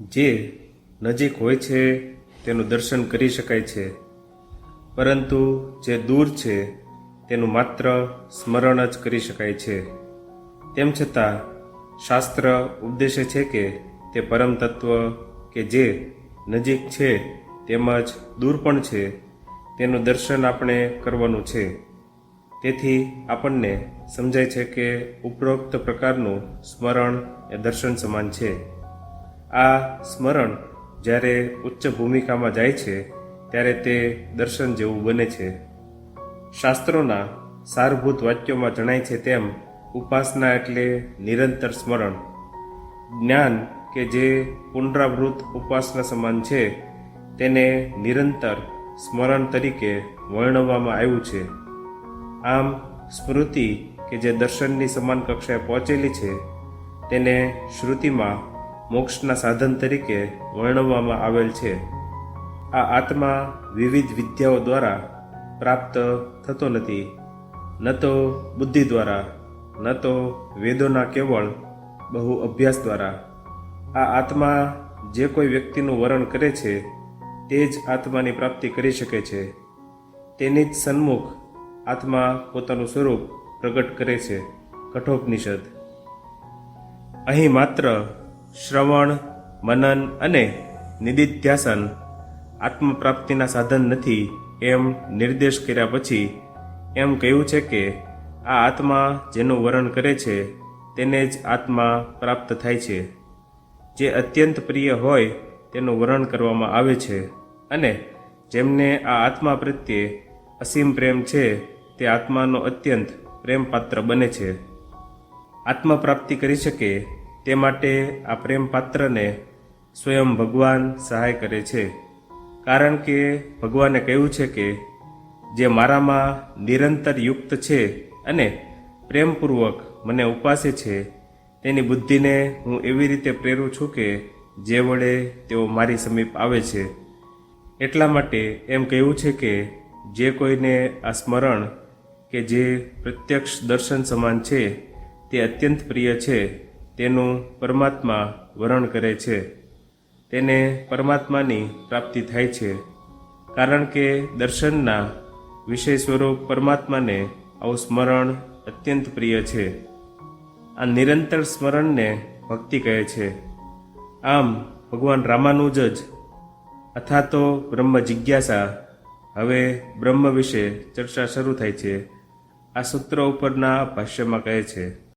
જે નજીક હોય છે, તેનું દર્શન કરી શકાય છે. પરંતુ જે દૂર છે, તેનું માત્ર સ્મરણ જ કરી શકાય છે. તેમ છતાં, શાસ્ત્ર ઉપદેશે છે કે તે પરમ તત્વ કે જે નજીક છે, તેમજ દૂર પણ છે, તેનું દર્શન આપણે કરવાનું છે. તેથી આપણને સમજાય છે કે ઉપરોક્ત પ્રકારનું સ્મરણ એ દર્શન સમાન છે. આ સ્મરણ જ્યારે ઉચ્ચ ભૂમિકામાં જાય છે, ત્યારે તે દર્શન જેવું બને છે. શાસ્ત્રોના સારભૂત વાક્યોમાં જણાય છે તેમ, ઉપાસના એટલે નિરંતર સ્મરણ. જ્ઞાન કે જે પુનરાવૃત ઉપાસના સમાન છે, તેને નિરંતર સ્મરણ તરીકે વર્ણવવામાં આવ્યું છે. આમ, સ્મૃતિ કે જે દર્શનની સમાન કક્ષાએ પહોંચેલી છે, તેને શ્રુતિમાં મોક્ષના સાધન તરીકે વર્ણવવામાં આવેલ છે. આ આત્મા વિવિધ વિદ્યાઓ દ્વારા પ્રાપ્ત થતો નથી. ન તો બુદ્ધિ દ્વારા, ન તો વેદોના કેવળ બહુ અભ્યાસ દ્વારા. આ આત્મા જે કોઈ વ્યક્તિનું વરણ કરે છે, તે જ આત્માની પ્રાપ્તિ કરી શકે છે. તેની જ સન્મુખ આત્મા પોતાનું સ્વરૂપ પ્રગટ કરે છે. કઠોપનિષદ. અહીં માત્ર શ્રવણ, મનન અને નિદિધ્યાસન આત્મપ્રાપ્તિના સાધન નથી એમ નિર્દેશ કર્યા પછી એમ કહ્યું છે કે આ આત્મા જેનું વરણ કરે છે તેને જ આત્મા પ્રાપ્ત થાય છે. જે અત્યંત પ્રિય હોય તેનું વર્ણન કરવામાં આવે છે અને જેમને આ આત્મા પ્રત્યે અસીમ પ્રેમ છે તે આત્માનો અત્યંત પ્રેમપાત્ર બને છે. આત્મપ્રાપ્તિ કરી શકે તે માટે આ પ્રેમ પાત્રને સ્વયં ભગવાન સહાય કરે છે. કારણ કે ભગવાને કહ્યું છે કે, જે મારામાં નિરંતર યુક્ત છે અને પ્રેમપૂર્વક મને ઉપાસે છે, તેની બુદ્ધિને હું એવી રીતે પ્રેરું છું કે જે વડે તેઓ મારી સમીપ આવે છે. એટલા માટે એમ કહ્યું છે કે, જે કોઈને આ સ્મરણ કે જે પ્રત્યક્ષ દર્શન સમાન છે, તે અત્યંત પ્રિય છે. તેનું પરમાત્મા વરણ કરે છે. તેને પરમાત્માની પ્રાપ્તિ થાય છે. કારણ કે દર્શનના વિષય સ્વરૂપ પરમાત્માને આવું સ્મરણ અત્યંત પ્રિય છે. આ નિરંતર સ્મરણને ભક્તિ કહે છે. આમ ભગવાન રામાનુજ જ અથા તો બ્રહ્મ જિજ્ઞાસા હવે બ્રહ્મ વિશે ચર્ચા શરૂ થાય છે. આ સૂત્ર ઉપરના ભાષ્યમાં કહે છે.